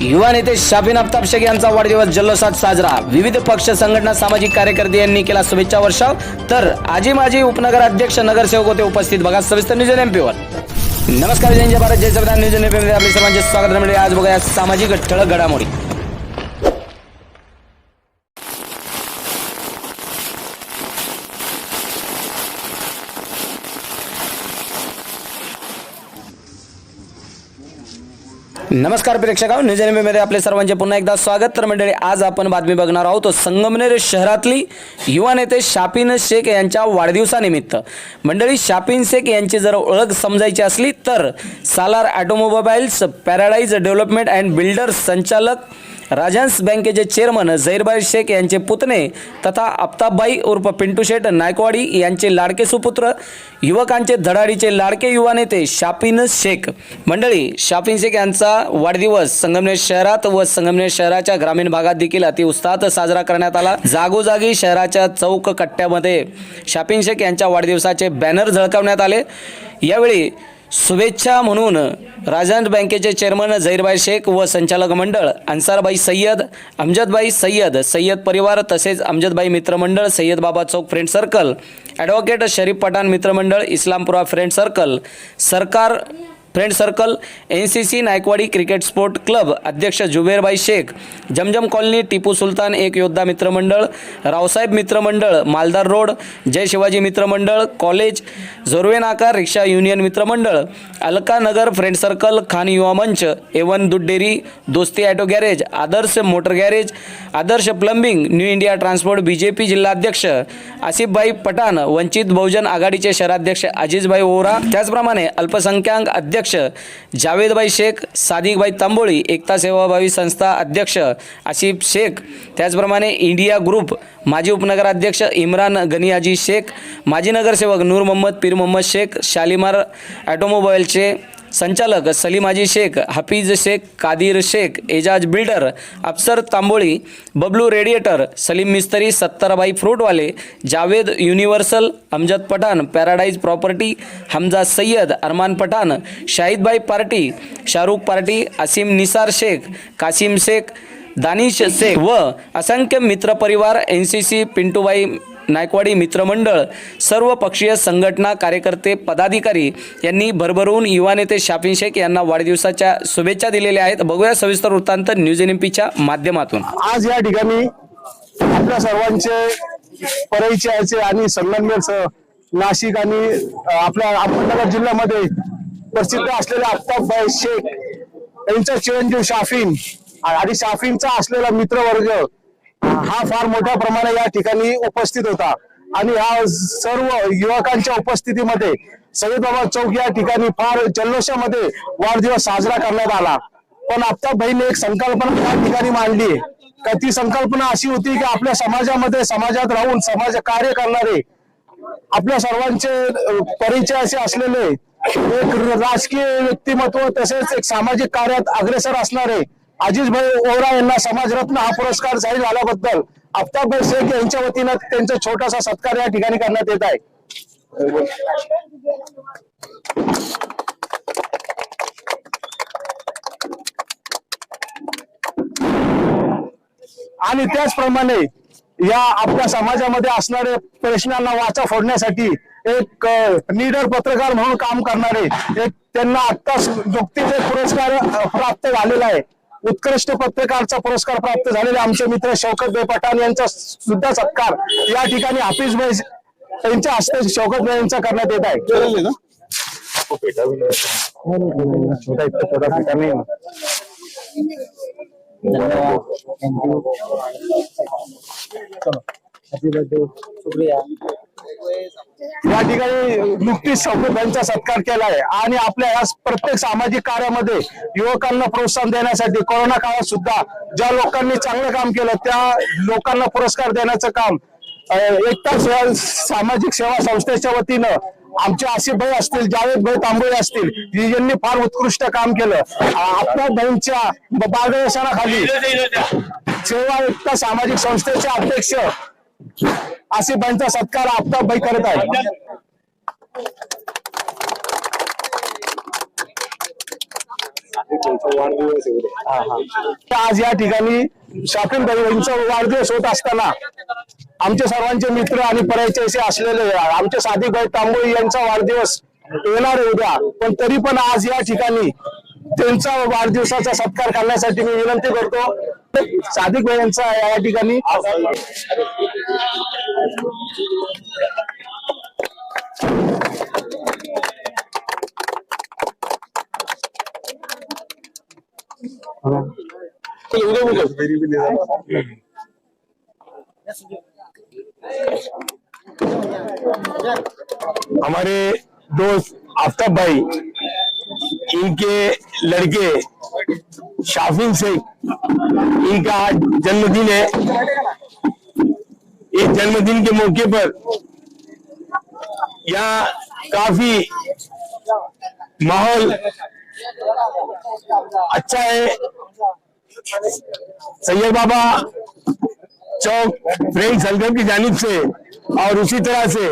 युवा नेते शाबिन आफताब शेख यांचा वाढदिवस जल्लोषात साजरा. विविध पक्ष संघटना सामाजिक कार्यकर्ते यांनी केला शुभेच्छा वर्षाव तर आजी माजी उपनगर अध्यक्ष नगरसेवक होते उपस्थित. बघा सविस्तर न्यूज एमपीवर नमस्कार जय जय भारत जय संविधान न्यूज एमपी आपले सर्वांचे स्वागत. आज बघा या सामाजिक ठळक घडामोडी. नमस्कार प्रेक्षका न्यूज एममध्ये आपले सर्वांचे पुन्हा एकदा स्वागत. तर मंडळी आज आपण बातमी बघणार आहोत संगमनेर शहरातली युवा नेते शापिन शेख यांच्या वाढदिवसानिमित्त. मंडळी शापिन शेख यांची जर ओळख समजायची असली तर Salar automobiles paradise development and builders संचालक राजहंस बँकेचे चेअरमन झैरबाई शेख यांचे पुतणे तथा आफताबबाई उर्फ पिंटू शेठ नायकवाडी यांचे लाडके सुपुत्र युवकांचे धडाडीचे लाडके युवा नेते शापिन शेख. मंडळी शापिन शेख यांचा वाढदिवस संगमनेर शहरात व संगमनेर शहराच्या ग्रामीण भागात देखील अतिउत्साहात साजरा करण्यात आला. जागोजागी शहराच्या चौक कट्ट्यामध्ये शापिन शेख यांच्या वाढदिवसाचे बॅनर झळकावण्यात आले. यावेळी शुभेच्छा म्हणून राजहंस बँकेचे चेअरमन झैरबाई शेख व संचालक मंडळ अन्सारबाई सय्यद अमजदबाई सय्यद सय्यद परिवार तसेच अमजदबाई मित्रमंडळ Sayyad Baba Chowk friend circle advocate Sharif Pathan मित्रमंडळ Islampura friend circle Sarkar friend circle N C C Naikwadi cricket sport club अध्यक्ष जुबेरबाई शेख जमजम कॉलनी टिपू सुलतान एक योद्धा मित्रमंडळ रावसाहेब मित्रमंडळ मालदार रोड जय शिवाजी मित्रमंडळ कॉलेज जोरवे नाकार रिक्षा युनियन मित्रमंडळ अलका नगर फ्रेंड सर्कल खान युवा मंच एवन दूध डेअरी दोस्ती auto garage Adarsh motor garage Adarsh plumbing new India transport B J P जिल्हाध्यक्ष आसिफभाई पठाण वंचित बहुजन आघाडीचे शहराध्यक्ष अजिजभाई ओरा त्याचप्रमाणे अल्पसंख्याक अध्यक्ष जावेदबाई शेख सादिकबाई तांबोळी एकता सेवाभावी संस्था अध्यक्ष आसिफ शेख. त्याचप्रमाणे इंडिया ग्रुप माजी उपनगराध्यक्ष इम्रान गनियाजी शेख माजी नगरसेवक नूर मोहम्मद पीर मोहम्मद शेख शालिमार ॲटोमोबाईलचे संचालक सलीमाजी Shaikh Hafiz Shaikh Kadir Shaikh Ejaz builder Afsar Tamboli Bablu radiator Salim Mistry Sattarbhai फ्रूटवाले Javed universal Amjad Pathan paradise property Hamza Sayyad Arman Pathan Shahidbhai party Shahrukh party Asim Nisar Shaikh Kasim Shaikh Danish Shaikh व असंख्य मित्रपरिवार N C C Pintubhai Naikwadi मित्रमंडळ सर्व पक्षीय संघटना कार्यकर्ते पदाधिकारी यांनी भरभरून युवा नेते शाफिन शेख यांना वाढदिवसाच्या शुभेच्छा दिलेल्या आहेत. बघूया सविस्तर वृत्तांत न्यूज एन एमपीच्या माध्यमातून. आज या ठिकाणी आपल्या सर्वांचे परिचयाचे आणि संगमनेरसह नाशिक आणि आपल्या अहमदनगर जिल्ह्यामध्ये प्रसिद्ध असलेले आफताबभाई शेख यांचा चिरंजीव शाफिन आणि शाफिनचा असलेला मित्रवर्ग हा फार मोठ्या प्रमाणात या ठिकाणी उपस्थित होता. आणि ह्या सर्व युवकांच्या उपस्थितीमध्ये सय्यद चौक या ठिकाणी फार जल्लोषामध्ये वाढदिवस साजरा करण्यात आला. पण आफताबभाईने एक संकल्पना या ठिकाणी मांडली. का ती संकल्पना अशी होती की आपल्या समाजामध्ये समाजात राहून समाज कार्य करणारे आपल्या सर्वांचे परिचय असे असलेले एक राजकीय व्यक्तिमत्व तसेच एक सामाजिक कार्यात अग्रेसर असणारे अजिजभाई ओरा यांना समाजरत्न हा पुरस्कार जाहीर झाल्याबद्दल आफताबभाई शेख यांच्या वतीनं त्यांचा छोटासा सत्कार या ठिकाणी करण्यात येत आहे. आणि त्याचप्रमाणे या आपल्या समाजामध्ये असणारे प्रश्नांना वाचा फोडण्यासाठी एक निडर पत्रकार म्हणून काम करणारे एक त्यांना आत्ताच नुकतीच एक पुरस्कार प्राप्त झालेला आहे. उत्कृष्ट पत्रकारचा पुरस्कार प्राप्त झालेले आमचे मित्र शौकत भाई पठाण यांचा सुद्धा सत्कार या ठिकाणी हाफिज भाई यांच्या हस्ते शौकत भाई यांचा करण्यात येत आहे. छोटा पेटा नाही. या ठिकाणी नुकतीच शौकत सत्कार केला आहे आणि आपल्या या प्रत्येक सामाजिक कार्यामध्ये युवकांना प्रोत्साहन देण्यासाठी कोरोना काळात सुद्धा ज्या लोकांनी चांगलं काम केलं त्या लोकांना पुरस्कार देण्याचं काम अ, एकता सेवा सामाजिक सेवा संस्थेच्या वतीनं आमचे आसिफ भाई असतील जावेद भाई तांबोळे असतील यांनी फार उत्कृष्ट काम केलं. आपल्या भाईंच्या मार्गदर्शनाखाली सेवा एकता सामाजिक संस्थेचे अध्यक्ष आसिफांचा सत्कार आफताबभाई करत आहे वाढदिवस आज या ठिकाणी शापिंग यांचा वाढदिवस होत असताना आमचे सर्वांचे मित्र आणि परिचयचे असलेले आमचे सादिकभाई तांबोळी यांचा वाढदिवस येणार उद्या. पण तरी पण आज या ठिकाणी त्यांचा वाढदिवसाचा सत्कार करण्यासाठी मी विनंती करतो. सादिक भाई यांचा या ठिकाणी उद्या बोलतो. हमारे दोस्त आफ्ताब भाई इनके लड़के शाफिन शेख इनका आज जन्मदिन है इस जन्मदिन के मौके पर यहाँ काफ़ी माहौल अच्छा है। सैयद बाबा चौक फ्रेंड सर्कल की जानिब से और उसी तरह से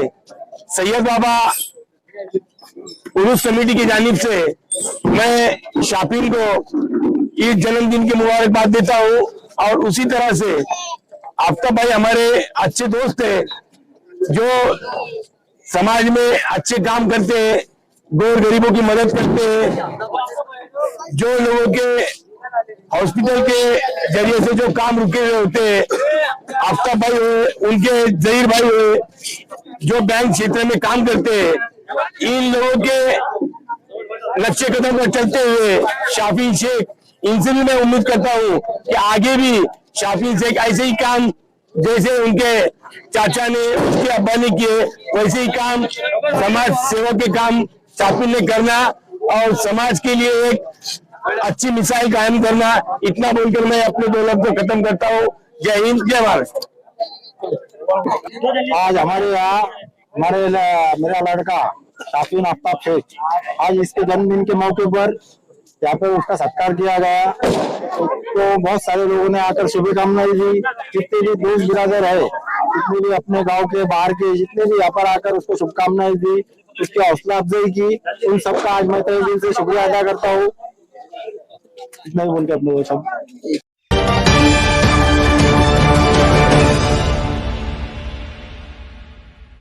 सैयद बाबा उर्स कमेटी की जानिब से मैं शापिंग को इस जन्मदिन की मुबारकबाद देता हूँ और उसी तरह से आफ्ताब भाई हमारे अच्छे दोस्त है, जो समाज में अच्छे काम करते हैं, गौर गरीबों की मदद करते हैं, जो लोगों के हॉस्पिटल के ज़रिए से जो काम रुके हुए होते हैं आफ्ताब भाई हुए उनके जहीर भाई हुए जो बैंक क्षेत्र में काम करते हैं, इन लोगों के लक्ष्य कदम पर चलते हुए शाफी शेख, इनसे भी मैं उम्मीद करता हूँ कि आगे भी शाफी शेख ऐसे ही काम जैसे उनके चाचा ने, उसके अब्बा ने किए, वैसे ही काम समाज सेवा के काम शाफी ने करना और समाज के लिए एक अच्छी मिसाइल कायम करना। इतना बोलकर मैं अपने दो लफ्ज को खत्म करता हूँ। जय हिंद, जय भारत। आज हमारे यहाँ, हमारे मेरा लड़का शाफीन आफ्ताब शेख, आज इसके जन्मदिन के मौके पर यहाँ पर उसका सत्कार किया गया। तो बहुत सारे लोगों ने आकर शुभकामनाएँ दी। जितने भी दोस्त बिरादर है, जितने भी अपने गाँव के, बाहर के, जितने भी यहाँ पर आकर उसको शुभकामनाएँ दी, उसकी हौसला अफजाई की, उन सबका आज मैं तय दिन से शुक्रिया अदा करता हूँ। इतना ही बोलते अपने सब